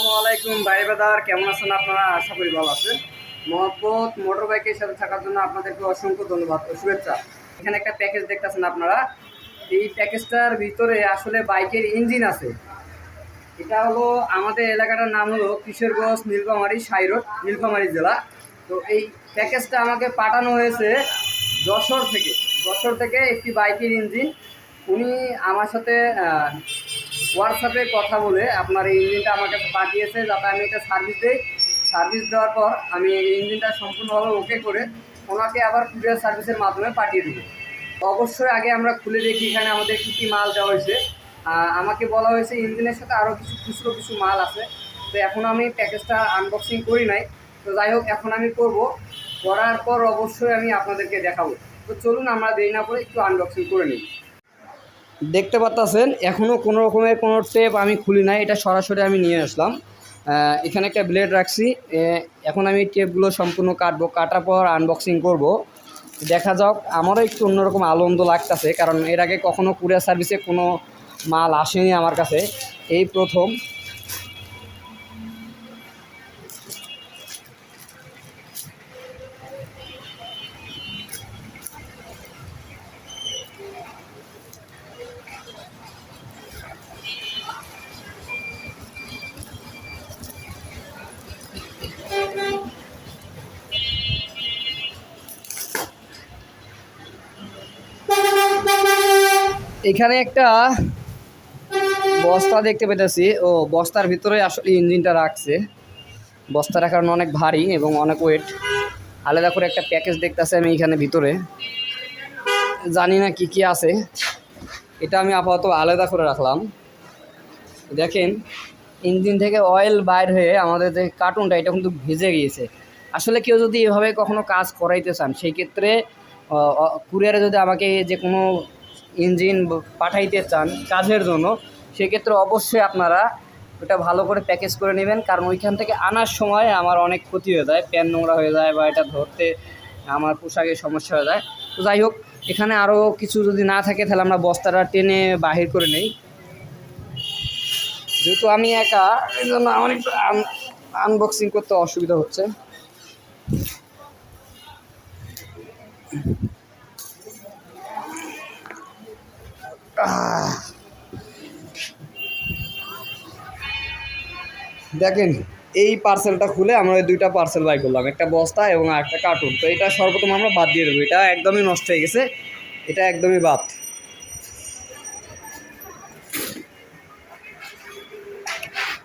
আসসালামু আলাইকুম ভাই বাদার কেমন আছেন আপনারা? আশা করি ভালো আছেন। মহব্বত মোটর বাইকের সাথে থাকার জন্য আপনাদেরকে অসংখ্য ধন্যবাদ শুভেচ্ছা। এখানে একটা প্যাকেজ দেখতেছেন আপনারা। এই প্যাকেজটার ভিতরে আসলে বাইকের ইঞ্জিন আছে। এটা হলো আমাদের এলাকাটার নাম হলো কিশোরগঞ্জ নীলফামারী সাইরোড নীলফামারী জেলা। তো এই প্যাকেজটা আমাকে পাঠানো হয়েছে যশোর থেকে। যশোর থেকে একটি বাইকের ইঞ্জিন উনি আমার সাথে হোয়াটসঅ্যাপে কথা বলে আপনার এই ইঞ্জিনটা আমার কাছে পাঠিয়েছে, যাতে আমি এটা সার্ভিস দিই। সার্ভিস দেওয়ার পর আমি এই ইঞ্জিনটা সম্পূর্ণভাবে ওকে করে ওনাকে আবার কুরিয়ার সার্ভিসের মাধ্যমে পাঠিয়ে দেবো। অবশ্যই আগে আমরা খুলে দেখি এখানে আমাদের কী কী মাল দেওয়া হয়েছে। আমাকে বলা হয়েছে ইঞ্জিনের সাথে আরও কিছু খুচরো কিছু মাল আছে। তো এখন আমি প্যাকেজটা আনবক্সিং করি নাই। তো যাই হোক, এখন আমি করব। করার পর অবশ্যই আমি আপনাদেরকে দেখাবো। তো চলুন, আমরা দেরি না করে একটু আনবক্সিং করে নিই। দেখতে পাচ্ছেন এখনও কোনো রকমের কোনো টেপ আমি খুলি নাই, এটা সরাসরি আমি নিয়ে আসলাম। এখানে একটা ব্লেড রাখছি এখন আমি টেপগুলো সম্পূর্ণ কাটবো, কাটার পর আনবক্সিং করব। দেখা যাক, আমারও একটু অন্যরকম আনন্দ লাগতেছে, কারণ এর আগে কখনও কুরিয়ার সার্ভিসে কোনো মাল আসেনি আমার কাছে। এই প্রথম। এখানে একটা বস্তা দেখতে পেতেছি। ও, বস্তার ভিতরে আসলে ইঞ্জিনটা রাখছে। বস্তা রাখার অনেক ভারী এবং অনেক ওয়েট আলাদা করে একটা প্যাকেজ দেখতেছি আমি এখানে ভিতরে। জানি না কি কি আছে। এটা আমি আপাতত আলাদা করে রাখলাম। দেখেন, ইঞ্জিন থেকে অয়েল বাইর হয়ে আমাদের যে কার্টুনটা এটা কিন্তু ভিজে গিয়েছে। আসলে কেউ যদি এভাবে কখনো কাজ করাইতে চান, সেই ক্ষেত্রে কুরিয়ারে যদি আমাকে যে কোনো ইঞ্জিন পাঠাইতে চান কাজের জন্য, সেক্ষেত্রে অবশ্যই আপনারা ওটা ভালো করে প্যাকেজ করে নেবেন। কারণ ওইখান থেকে আনার সময় আমার অনেক ক্ষতি হয়ে যায়, প্যান নোংরা হয়ে যায় বা এটা ধরতে আমার পোশাকের সমস্যা হয়ে যায়। তো যাই হোক, এখানে আরও কিছু যদি না থাকে, তাহলে আমরা বস্তাটা টেনে বাহির করে নেই। যেহেতু আমি একা, এই জন্য আমার একটু আনবক্সিং করতে অসুবিধা হচ্ছে। দেখেন, এই পার্সেলটা খুলে আমরা দুইটা পার্সেল বাই করলাম, একটা বস্তা এবং একটা কার্টুন তো এটা সর্বপ্রথম আমরা বাদ দিয়ে দেবো। এটা একদমই নষ্ট হয়ে গেছে, এটা একদমই বাদ।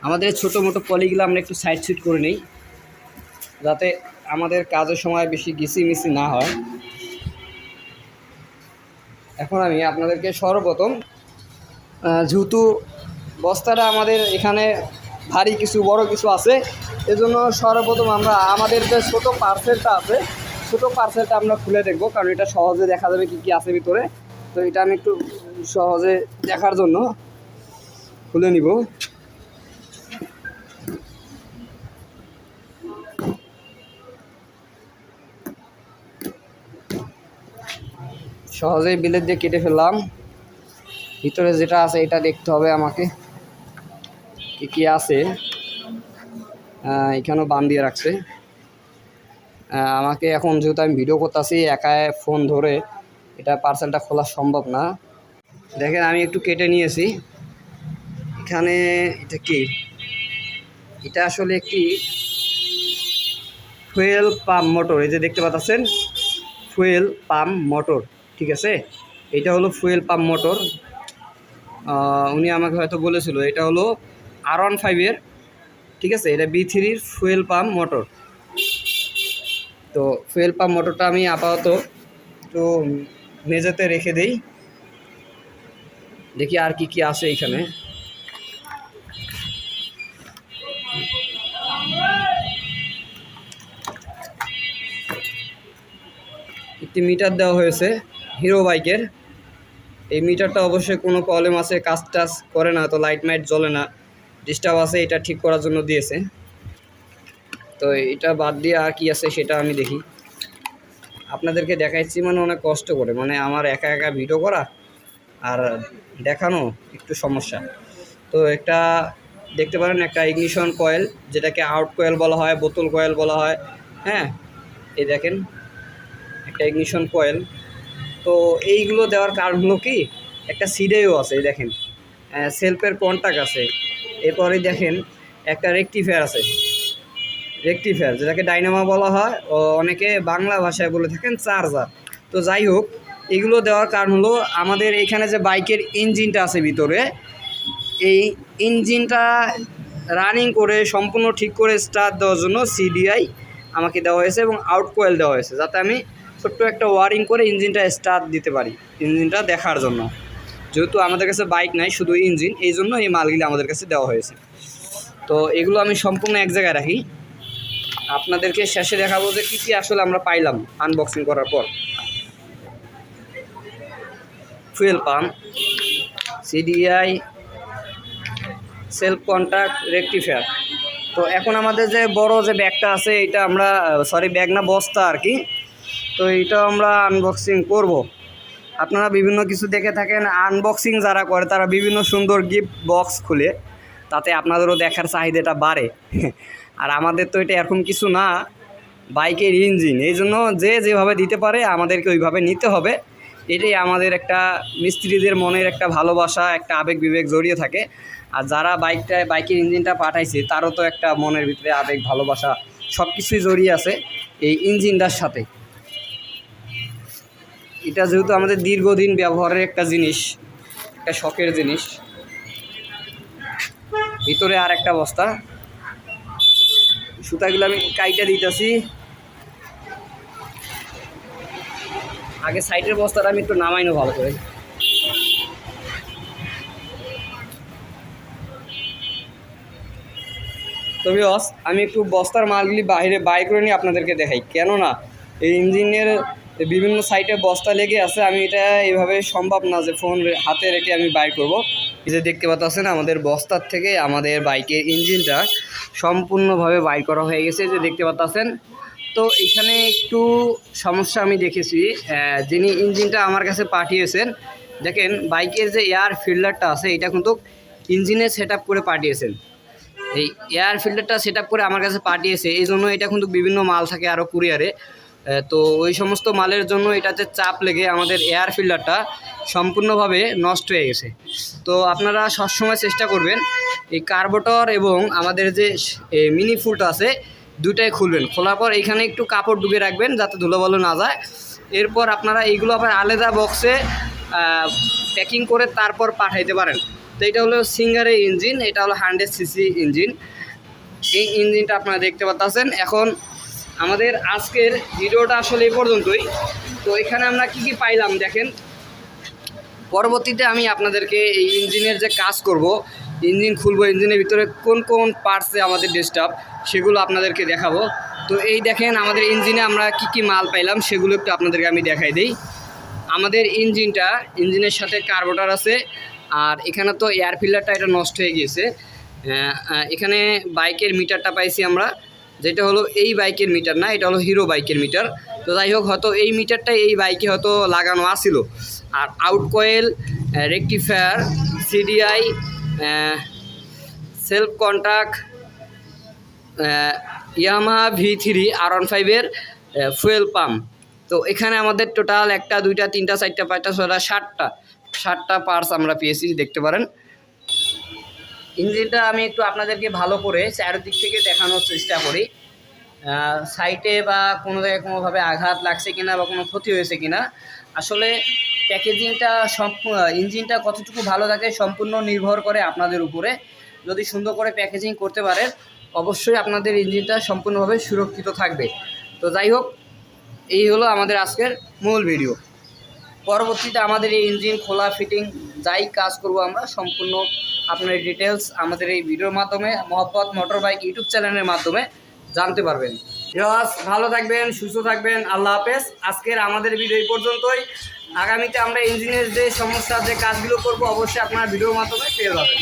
আমাদের ছোটো মোটো পলিগুলো আমরা একটু সাইড সুইট করে নিই, যাতে আমাদের কাজের সময় বেশি গিসি মিসি না হয়। এখন আমি আপনাদেরকে সর্বপ্রথম যেহেতু বস্তাটা আমাদের এখানে ভারী কিছু, বড় কিছু আছে, এজন্য সর্বপ্রথম আমরা আমাদের যে ছোটো পার্সেলটা আছে, ছোটো পার্সেলটা আমরা খুলে দেখব, কারণ এটা সহজে দেখা যাবে কি কি আছে ভিতরে। তো এটা আমি একটু সহজে দেখার জন্য খুলে নিব। সহজেই বিলেট দিয়ে কেটে ফেললাম। ভিতরে যেটা আছে, এটা দেখতে হবে আমাকে। কি কি আছে? এখানেও বান দিয়ে রাখছে। আমাকে এখন যেহেতু আমি ভিডিও করতেছি একাই ফোন ধরে এটা পার্সেলটা খোলা সম্ভব না। দেখেন, আমি একটু কেটে নিয়েছি। এখানে এটা কি? এটা আসলে একটি ফুয়েল পাম্প মোটর এই যে দেখতে পাচ্ছেন ফুয়েল পাম্প মোটর ঠিক আছে? এটা হলো ফুয়েল পাম্প মোটর উনি আমাকে হয়তো বলেছিল, এটা হলো আর ওয়ান ফাইভের ঠিক আছে? এটা বি থ্রির ফুয়েল পাম্প মোটর তো ফুয়েল পাম্প মোটরটা আমি আপাতত একটু মেঝেতে রেখে দেই। দেখি আর কি কি আছে এখানে। একটি মিটার দেওয়া হয়েছে। হিরো বাইকের। এই মিটারটা অবশ্যই কোনো প্রবলেম আছে, কাজ টাজ করে না, তো লাইট মাইট জ্বলে না। ডিস্টার্ব আছে, এটা ঠিক করার জন্য দিয়েছে। তো এটা বাদ দিয়ে আর কি আছে সেটা আমি দেখি। আপনাদেরকে দেখাচ্ছি মানে অনেক কষ্ট করে মানে আমার একা একা ভিডিও করা আর দেখানো একটু সমস্যা। তো একটা দেখতে পারেন, একটা ইগনিশন কয়েল যেটাকে আউট কয়েল বলা হয়, বোতল কয়েল বলা হয় হ্যাঁ? এই দেখেন, একটা ইগনিশন কয়েল তো এইগুলো দেওয়ার কারণ হলো কি? একটা সিডেও আছে দেখেন। সেলফের কন্টাক্ট আছে। এরপরে দেখেন, একটা রেকটিফায়ার আছে। রেকটিফায়ার, যেটাকে ডাইনামা বলা হয়, ও অনেকে বাংলা ভাষায় বলে থাকেন চার্জার। তো যাই হোক, এগুলো দেওয়ার কারণ হলো আমাদের এখানে যে বাইকের ইঞ্জিনটা আছে ভিতরে, এই ইঞ্জিনটা রানিং করে, সম্পূর্ণ ঠিক করে স্টার্ট দেওয়ার জন্য সিডিআই আমাকে দেওয়া হয়েছে এবং আউট কোয়েল দেওয়া হয়েছে। যাতে আমি ছোট্ট একটা ওয়ারিং করে ইঞ্জিনটা স্টার্ট দিতে পারি, ইঞ্জিনটা দেখার জন্য। যেহেতু আমাদের কাছে বাইক নাই, শুধু ইঞ্জিন, এই জন্য এই মালগুলি আমাদের কাছে দেওয়া হয়েছে। তো এগুলো আমি সম্পূর্ণ এক জায়গায় রাখি। আপনাদেরকে শেষে দেখাবো যে কী কী আসলে আমরা পাইলাম আনবক্সিং করার পর। Fuel pump CDI self contact rectifier তো এখন আমাদের যে বড় যে ব্যাগটা আছে এটা আমরা সরি ব্যাগ না, বস্তা আর কি। তো এটা আমরা আনবক্সিং করব। আপনারা বিভিন্ন কিছু দেখে থাকেন আনবক্সিং যারা করে, তারা বিভিন্ন সুন্দর গিফট বক্স খুলে, তাতে আপনাদেরও দেখার চাহিদাটা বাড়ে। আর আমাদের তো এটা এরকম কিছু না, বাইকের ইঞ্জিন এই জন্য যে যেভাবে দিতে পারে, আমাদেরকে ওইভাবে নিতে হবে। এটাই আমাদের একটা মিস্ত্রিদের মনের একটা ভালোবাসা, একটা আবেগ বিবেক জড়িয়ে থাকে। আর যারা বাইকটা বাইকের ইঞ্জিনটা পাঠাইছে, তারও তো একটা মনের ভিতরে আবেগ, ভালোবাসা সব কিছুই জড়িয়ে আছে এই ইঞ্জিনটার সাথে। এটা যেহেতু আমাদের দীর্ঘদিন ব্যবহারের একটা জিনিস, একটা শখের জিনিস। ভিতরে আর একটা বস্তা। সুতাগুলো আমি কাইটা দিতেছি। আগে সাইডের বস্তাটা আমি একটু নামাই নেব ভালো করে। তবে আমি একটু বস্তার মালগুলি বাইরে বাই করে নিয়ে আপনাদেরকে দেখাই। কেননা, এই ইঞ্জিনের বিভিন্ন সাইটে বস্তা লেগে আছে, আমি এটা এইভাবে সম্ভব না যে ফোন হাতে রেখে আমি বাই করব। যে দেখতে পাচ্ছেন, আমাদের বস্তার থেকে আমাদের বাইকের ইঞ্জিনটা সম্পূর্ণভাবে বাই করা হয়ে গেছে যে দেখতে পাচ্ছেন। তো এখানে একটু সমস্যা আমি দেখেছি যিনি ইঞ্জিনটা আমার কাছে পাঠিয়েছেন, দেখেন বাইকের যে এয়ার ফিল্টারটা আছে, এটা কিন্তু ইঞ্জিনে সেট করে পাঠিয়েছেন। এই এয়ার ফিল্টারটা সেট করে আমার কাছে পাঠিয়েছে, এই জন্য এটা কিন্তু বিভিন্ন মাল থাকে আরও কুরিয়ারে। তো ওই সমস্ত মালের জন্য এটাতে চাপ লেগে আমাদের এয়ার ফিল্টারটা সম্পূর্ণভাবে নষ্ট হয়ে গেছে। তো আপনারা সবসময় চেষ্টা করবেন এই কার্বোটর এবং আমাদের যে মিনি ফুলটা আছে দুটাই খুলবেন। খোলার পর এখানে একটু কাপড় ডুবে রাখবেন যাতে ধুলোবালু না যায়। এরপর আপনারা এইগুলো আবার আলাদা বক্সে প্যাকিং করে তারপর পাঠাইতে পারেন। তো এটা হলো সিঙ্গারের ইঞ্জিন এটা হলো হান্ড্রেড সিসি ইঞ্জিন এই ইঞ্জিনটা আপনারা দেখতে পাচ্ছেন এখন আমাদের আজকের ভিডিওটা আসলে এই পর্যন্তই। তো এখানে আমরা কি কি পাইলাম দেখেন? পরবর্তীতে আমি আপনাদেরকে এই ইঞ্জিনের যে কাজ করব, ইঞ্জিন খুলবো, ইঞ্জিনের ভিতরে কোন কোন পার্টসে আমাদের ডিস্টার্ব সেগুলো আপনাদেরকে দেখাবো। তো এই দেখেন, আমাদের ইঞ্জিনে আমরা কি কি মাল পাইলাম, সেগুলো একটু আপনাদেরকে আমি দেখাই দিই। আমাদের ইঞ্জিনটা, ইঞ্জিনের সাথে কার্বোটার আছে, আর এখানে তো এয়ার ফিল্টারটা এটা নষ্ট হয়ে গিয়েছে। এখানে বাইকের মিটারটা পাইছি আমরা। যেটা হলো এই বাইকের মিটার না, এটা হলো হিরো বাইকের মিটার। তো যাই হোক, হয়তো এই মিটারটা এই বাইকে হয়তো লাগানো আসিল আর out coil rectifier CDI self contact Yamaha V three R one ফাইভের ফুয়েল পাম্প তো এখানে আমাদের টোটাল একটা, দুইটা, তিনটা, চারটা, পাঁচটা ছটা ষাটটা ষাটটা পার্টস আমরা পেয়েছি, দেখতে পারেন। ইঞ্জিনটা আমি একটু আপনাদেরকে ভালো করে চারিদিক থেকে দেখানোর চেষ্টা করি। সাইটে বা কোনো জায়গায় কোনোভাবে আঘাত লাগছে কিনা বা কোনো ক্ষতি হয়েছে কিনা, আসলে প্যাকেজিংটা সম্পূর্ণ ইঞ্জিনটা কতটুকু ভালো থাকে সম্পূর্ণ নির্ভর করে আপনাদের উপরে। যদি সুন্দর করে প্যাকেজিং করতে পারেন, অবশ্যই আপনাদের ইঞ্জিনটা সম্পূর্ণভাবে সুরক্ষিত থাকবে। তো যাই হোক, এই হলো আমাদের আজকের মূল ভিডিও পরবর্তীতে আমাদের এই ইঞ্জিন, খোলা ফিটিং যাই কাজ করব আমরা, সম্পূর্ণ আপনার ডিটেলস আমাদের এই ভিডিওর মাধ্যমে মহব্বত মোটর বাইক ইউটিউব চ্যানেলের মাধ্যমে জানতে পারবেন। ভিউয়ার্স, ভালো থাকবেন সুস্থ থাকবেন আল্লাহ হাফেজ। আজকের আমাদের ভিডিও এই পর্যন্তই। আগামীতে আমরা ইঞ্জিনিয়ার যে সমস্যা যে কাজগুলো করব অবশ্যই আপনারা ভিডিওর মাধ্যমে পেয়ে যাবেন।